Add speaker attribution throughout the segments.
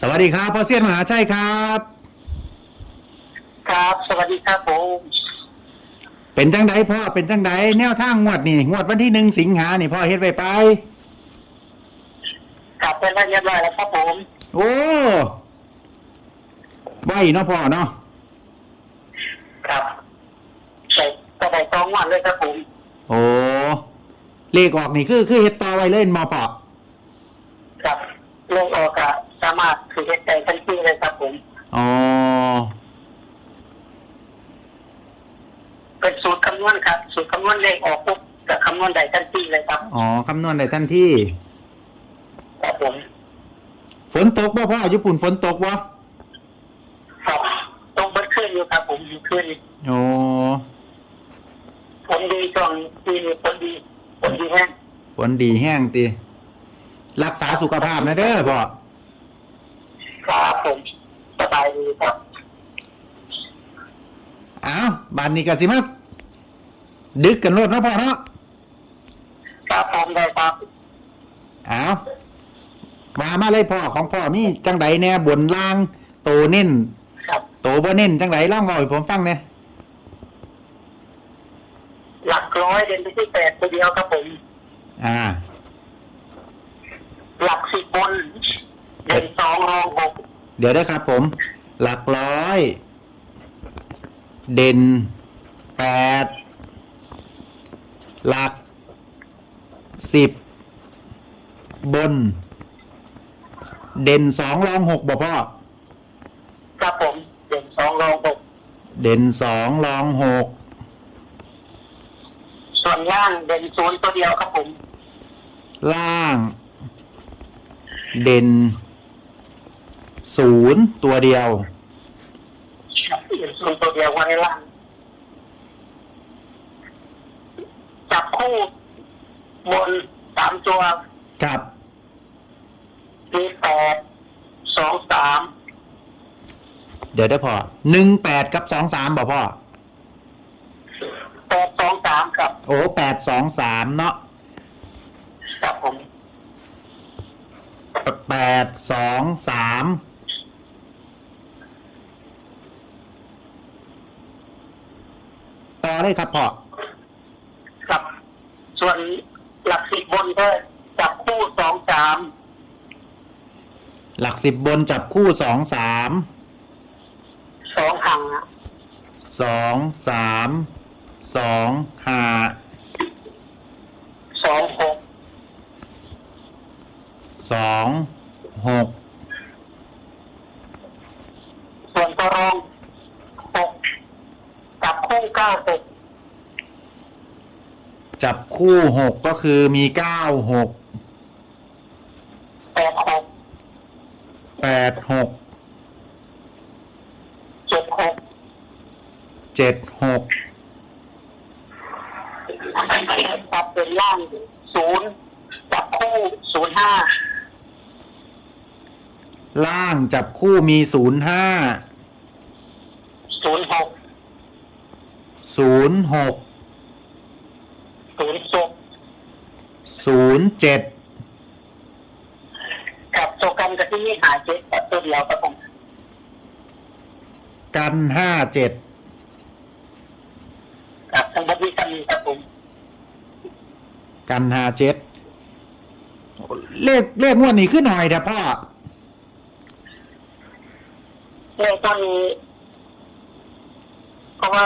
Speaker 1: สวัสดีครับพ่อเซียนมหาชัยครับ
Speaker 2: ครับ สวัสดีครับผม
Speaker 1: เป็นจังไดพ่อเป็นจังไดแนวทางงวดนี่งวดวันที่หนึ่งสิงหานี่พ่อเฮ็ดไว้ไป
Speaker 2: กลับเป็นเรียบร้อยแล้วครับผม
Speaker 1: โอ้ไวเนาะพ่อเนาะ
Speaker 2: ครับใส่กระไดตองวันเลยครับผม
Speaker 1: โอ้เลขออกนี่คือคือเฮ็ดต่อไว้เล่นมาพ่อ
Speaker 2: ครับลงออกอะสามารถถือเหตุใจทันทีเลยครับผม
Speaker 1: อ๋อ
Speaker 2: เป็นสูตรคำนวณครับ สูตรคำนวณเลขออกปุ๊บจะคำนวณได้ทันทีเลยครับ
Speaker 1: อ๋อคำนวณได้ทันที่
Speaker 2: ครับผม
Speaker 1: ฝนตกบ่พ่อญี่ปุ่นฝนตกบ่
Speaker 2: ครับต้องเบิดขึ้นอยู่ครับ ผมดีขึ้น
Speaker 1: โอ้
Speaker 2: ผลดีช่วงปีนี้ผลดีผลดีแห้ง
Speaker 1: ฝนดีแห้งติรักษาสุขภาพนะเด้อพ่อ
Speaker 2: ครับผมสบายดีครับ
Speaker 1: อ้าวบัดนี้ก็สิมาดึกกันโลดเนาะพ่อเนาะ
Speaker 2: ครับผมได้ครับ
Speaker 1: อ้าวมามาเลยพ่อของพ่อมีจังไดแน่บนล่างโตเน้น
Speaker 2: ครับ
Speaker 1: โตบ่เน้นจังไดล่องเว้าให้ผมฟังแหน่
Speaker 2: หลักร้อยเด่นไปที่แปดตัวเดียวครับผม
Speaker 1: อ่า
Speaker 2: หลักสิบบน เด่นสองรองหก
Speaker 1: เดี๋ยวได้ครับผม หลักร้อย เด่นแปดหลักสิบบน เด่นสองรองหกบ่พ่อ
Speaker 2: ครับผม เด่นสองรองหก
Speaker 1: เด่นสองรองหก
Speaker 2: ส่วนล่างเด่นศูนย์ตัวเดียวครับผม
Speaker 1: ล่าง เด่น ศูนย์ตัวเดียว
Speaker 2: เด่นศูนย์ตัวเดียวไว้ล่างจับคู่บนสามตัว
Speaker 1: กับ
Speaker 2: มีแปดสองสาม
Speaker 1: เดี๋ยวได้พอหนึ่งแปดกับสองสามบ่พ่อ
Speaker 2: แปดสองสามครับ
Speaker 1: โอ้แปดสองสามเนาะ
Speaker 2: ครับผม
Speaker 1: แปดสองสาม ต่อได้ครับพ่อ
Speaker 2: ครับ ส่วนหลักสิบบนก็จับคู่สองสาม
Speaker 1: หลักสิบบนจับคู่สองสาม
Speaker 2: สองหัง
Speaker 1: สองสามสองห้า
Speaker 2: สองหก
Speaker 1: สองหก
Speaker 2: ส่วนตัวรองหกจับคู่เก้าหก
Speaker 1: จับ คู่หกก็คือมีเก้าหก
Speaker 2: แปดหก
Speaker 1: แปดหก
Speaker 2: เจ็ดหก
Speaker 1: เจ็ดหก
Speaker 2: จับเป็นล่างศูนย์จับคู่ศูนย์ห้า
Speaker 1: ล่างจับคู่มีศูนย์ห้า
Speaker 2: ศูนย์หก
Speaker 1: ศูนย์หก
Speaker 2: ศูนย์หก
Speaker 1: ศู นย์เจ็ด
Speaker 2: กับโจกันกับที่นี่หายเจ็ดแบบตัวเดียวครับผม
Speaker 1: กันห้าเจ็ด
Speaker 2: กับทั้งหมดนี้กันครับผม
Speaker 1: กันห้าเจ็ดเลขเลขงวดนี้ขึ้นหน่อยเด้อพ่อ
Speaker 2: เลขต้นนี้เพราะว่า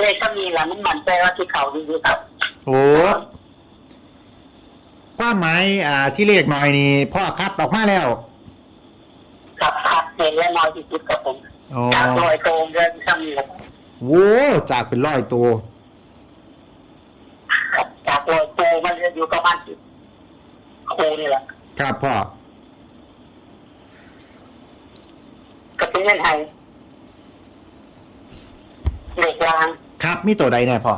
Speaker 2: เลขต้นนี้หลังมันหมั่นใจว่าที่เขาดีๆครับ
Speaker 1: โอ้ ความหมายอ่าที่เลขหน่อยนี่พ่อคัดออกมาแล้ว
Speaker 2: กับขัดเห็นและน้อยที่สุดครับผม
Speaker 1: โอ้
Speaker 2: จากลอยโตมเรื่องซ้ำนี่แหละ
Speaker 1: โว้จากเป็นร้อยตัว
Speaker 2: ครับจากลอยโตมันจะอยู่ประมาณสิบครูนี่แหละ
Speaker 1: ครับพ่อ
Speaker 2: กับเป็นเงินไทยเด็กลาง
Speaker 1: ครับมีตัวใดแน่พ่อ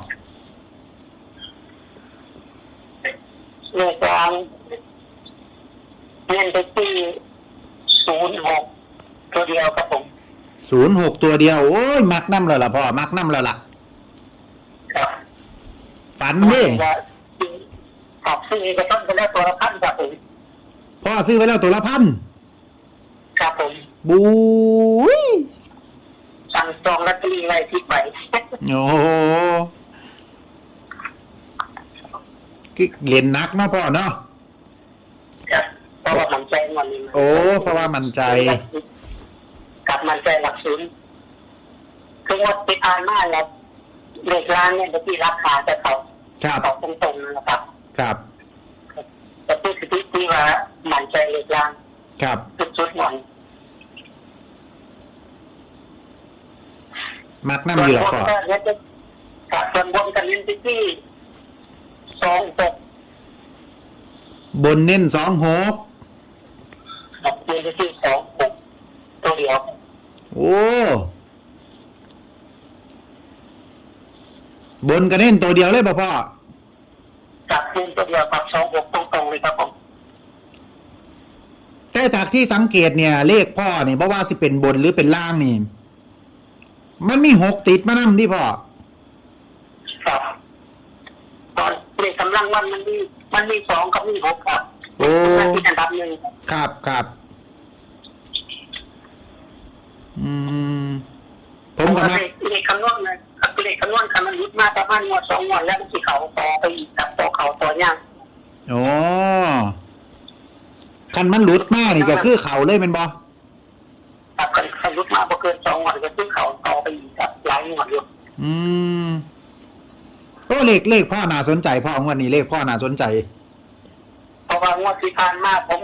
Speaker 2: เด็กลางเงินไปที่ศูนย์หกตัวเดียวครับผม
Speaker 1: ศูนย์หกตัวเดียว โอ้ย มักน้ำแล้วล่ะพ่อ มักน้ำแล้วล่ะ
Speaker 2: ครับ
Speaker 1: ฝันเด้
Speaker 2: ขับซื้อก็ต้องไปแล้วตัวละพันครับผม
Speaker 1: พ่อซื้อไว้แล้วตัวละพัน
Speaker 2: ครับผม
Speaker 1: บุ้ย
Speaker 2: สั่งจองลอตเตอรี่ไว้ที่ใบ
Speaker 1: โอ้โห คือเรียนนักเนาะพ่อเนาะ
Speaker 2: ครับเพราะว่ามันใจวันนี้
Speaker 1: โอ้เพราะว่ามั่นใจ
Speaker 2: กลับมันใจหลักศูนย์คือว่าติดอ่านมากแล้วเด็กร้านเนี่ยที่ราคาจะเขา
Speaker 1: ครับ
Speaker 2: เขาตรงๆนะครับ
Speaker 1: ครับ
Speaker 2: แต่ที่สิที่ที่ว่ามันใจเด็กร้าน
Speaker 1: ครับ
Speaker 2: สุดๆวัน
Speaker 1: มักน้ำอยู่หรอพ่อ
Speaker 2: ส่วนบนก็เนี่ยจะกับส่วนบนกันเน้นที่ที่ สองหก
Speaker 1: บนเน้นสองหก
Speaker 2: กับเน้นที่ที่สองหกตัวเดียว
Speaker 1: โอ้ บนก็เน้นตัวเดียวเลยป่ะพ่อ
Speaker 2: กับเน้นตัวเดียวกับสองหกตรงๆเลยครับผม
Speaker 1: แต่จากที่สังเกตเนี่ย เลขพ่อเนี่ยเพราะว่าสิเป็นบนหรือเป็นล่างนี่ มันมีหกติดมานั่ที่พ่อ
Speaker 2: ครับตอนเล ขกำลังวันมันมีมันมีสองกับมีหกครับ
Speaker 1: โอ้
Speaker 2: มันที่อันดับหนึ่ง
Speaker 1: ครับครับอืมผมก็
Speaker 2: เล
Speaker 1: มัก
Speaker 2: ขเลขคำนวณนะเลขคำนวณคำนวณยุดมาประมาณงวดสองงวดแล้วมันสิเขาต่อไปอีกครับต่อเขาต่อย่าง
Speaker 1: โอ้คันมันหลุดมากนี่ก็คือเขาเลยแมันบอ
Speaker 2: ครับคันคันยุดมาพอเกินสองงวดก็คือเขาต่อไปอีกครับหลายงวดอยู่
Speaker 1: อืมโอ้ เลขเลขพ่อน่าสนใจพ่องวดนี้เลขพ่อน่าสนใจ
Speaker 2: เพราะว่างวดที่ผ่านมาผม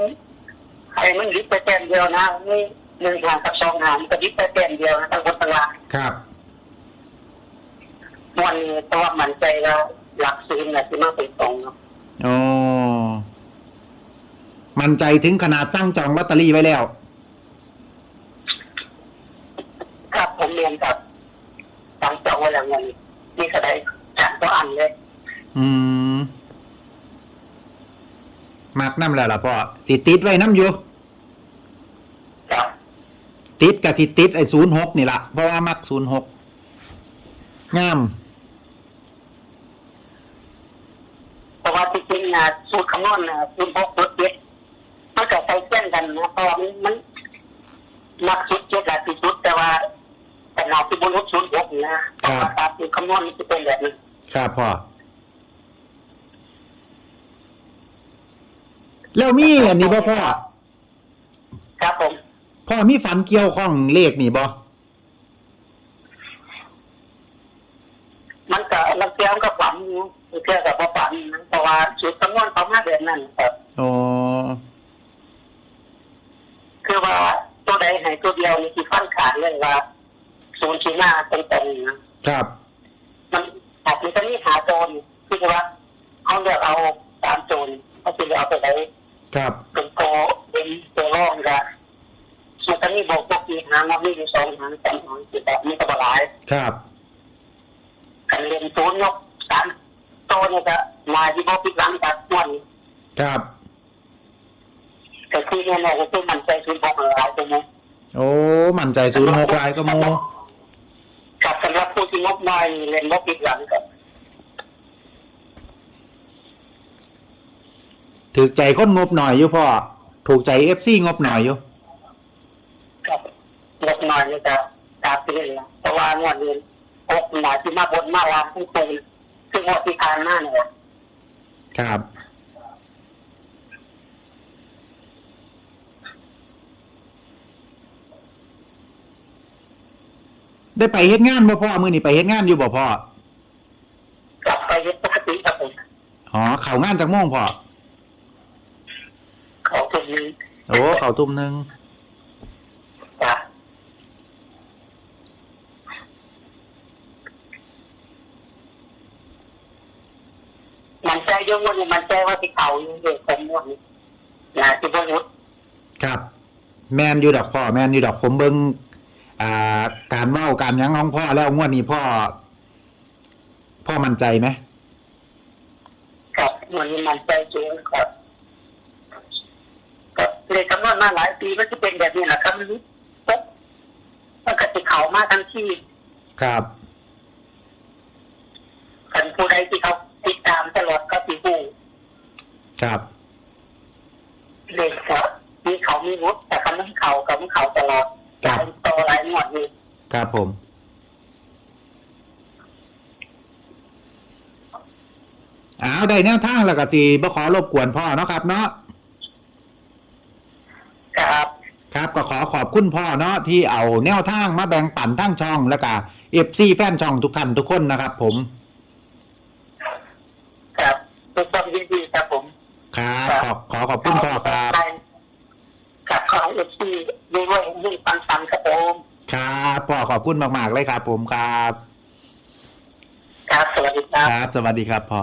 Speaker 2: ใครมันยึดไปแต้มเดียวนะนี่หนึ่งหางกับสองหางก็ยึดไปแต้มเดียวนะทั้งหมดตาราง
Speaker 1: ครับ
Speaker 2: วันนี้เพราะว่ามันใจแล้วหลักศูนย์เนี่ยที่มาเป็นตรงเนาะ
Speaker 1: โอ้มั่นใจถึงขนาดสร้างจองลอตเตอรี่ไว้แล้ว
Speaker 2: ครับผมเรียนกับทางจองไว้แล้วเงินนี่ก็ได้จากตัวอันเลย
Speaker 1: อืม มัก น้ำแล้วล่ะพ่อสิติดไว้น้ำอยู่
Speaker 2: ครับ
Speaker 1: ติดกับสิติดไอ้ศูนย์หกนี่ละเพราะว่ามักศูนย์หกงาม
Speaker 2: เพราะว่าที่จริงนะสูตรคำนวณนะสูตรพกสูตรเจ็ดมันก็ใช้เส้นกันนะเพราะว่ามันมันนักสูตรเจ็ดหลายสูตรแต่ว่าแต่เราที่บนรถสูตรหกนะเพราะว่าตามสูตรคำนวณมันจะเป็นแบบนี้
Speaker 1: ครับพ่อ แล้วมีอันนี้บ่พ่อ
Speaker 2: ครับผม
Speaker 1: พ่อมีฝันเกี่ยวข้องเลขนี่บ่
Speaker 2: มันก็ลังเกียมกับฝันอยู่เกี่ยวกับฝันนะเพราะว่าสูตรคำนวณเขามาแบบนั้นครับ
Speaker 1: อ๋อ
Speaker 2: คือว่าตัวใดให้ตัวเดียวนี่คือขั้นขาดเลยว่าศูนย์ชี้หน้าตรงๆนะครับ มันอาจจะมีหาโจรคือว่าเขาเลือกเอาสามโจรเขาจะเอาไปไหน
Speaker 1: ครับ
Speaker 2: เป็นโตเป็นตัวร่องกันมันก็มีบอกพวกมีหางมันมีอยู่สองหางสามหางสี่แบบนี้ก็บหลาย
Speaker 1: ครับ
Speaker 2: กันเรียนศูนย์ยกสามโตเนี่ยก็มาที่พวกพิกหลังจากม้วน
Speaker 1: ครับ
Speaker 2: แต่ที่เนี่ยเนี่ยก็คือมันใจศูนย์พกหลายตัวนี้
Speaker 1: โอ้มั่นใจศูนย์หกลายก็โม
Speaker 2: กับสำหรับผู้ที่งบน้อยเรียนงบพิกหลังกับ
Speaker 1: ถือใจคนงบหน่อยอยู่พ่อถูกใจเอฟซีงบหน่อยอยู่
Speaker 2: กับงบน้อยนี่จะตามไปเรื่อยๆเพราะว่างวดเรียนพกหมายที่มาบนมาลางทุกคนซึ่งงวดที่ผ่านมาเนี่ย
Speaker 1: ครับได้ไปเฮ็ดงานบ่พ่อมือนี่ไปเฮ็ดงานอยู่บ่พ่อก
Speaker 2: ลับไปเฮ็ดปกติครับผม
Speaker 1: อ๋อเข้างานจากโมงพ่อ
Speaker 2: เขาถึง
Speaker 1: โอ้เข้าทุ่มหนึง
Speaker 2: จ้ะมันใจเยอะวันนี้มันใจว่าที่เขาอยู่เด็กผมวันนี้นะที่บรุษ
Speaker 1: ครับ แมนอยู่ดอกพ่อแมนอยู่ดอกผมเบิ่งอ่า การเว้าการหยังของพ่อแล้วงวดนี้พ่อ พ่อมั่นใจไหม
Speaker 2: กับวันนี้มันใจสูงครับก็ เลยคำนวณมาหลายปีมันจะเป็นแบบนี้แหละครับมันรู้ปุ๊บมันก็ติเขามาทั้งที่
Speaker 1: ครับ
Speaker 2: กันผู้ใดที่เขาติดตามตลอดก็สิหู
Speaker 1: ครับ
Speaker 2: เลยครับมีเขามีรุดแต่คันมันเข่ากับมันเข่าตลอด
Speaker 1: ครั
Speaker 2: ห
Speaker 1: บ
Speaker 2: ลายโตหลายหมวดอยู่
Speaker 1: ครับผมอ้าวได้แนวทางแล้วก็สิบ่ขอรบกวนพ่อเนาะครับเนาะ
Speaker 2: ครับ
Speaker 1: ครับก็ขอขอบ คุณพ่อเนาะที่เอาแนวทางมาแบ่งปันทั้งช่องแล้วก็เอฟซีแฟนช่องทุกท่านทุกคนนะครับ ผม
Speaker 2: ครับทุกคนยินดีครับผม
Speaker 1: ครับขอขอขอบคุณพ่อครับ
Speaker 2: กับของเอฟซีด้วยยิ่งปันปันครับผม
Speaker 1: ครับพ่อขอบคุณมาก ๆ เลยครับผมครับ
Speaker 2: ครับสวัสดีครับ
Speaker 1: ครับ สวัสดีครับพ่อ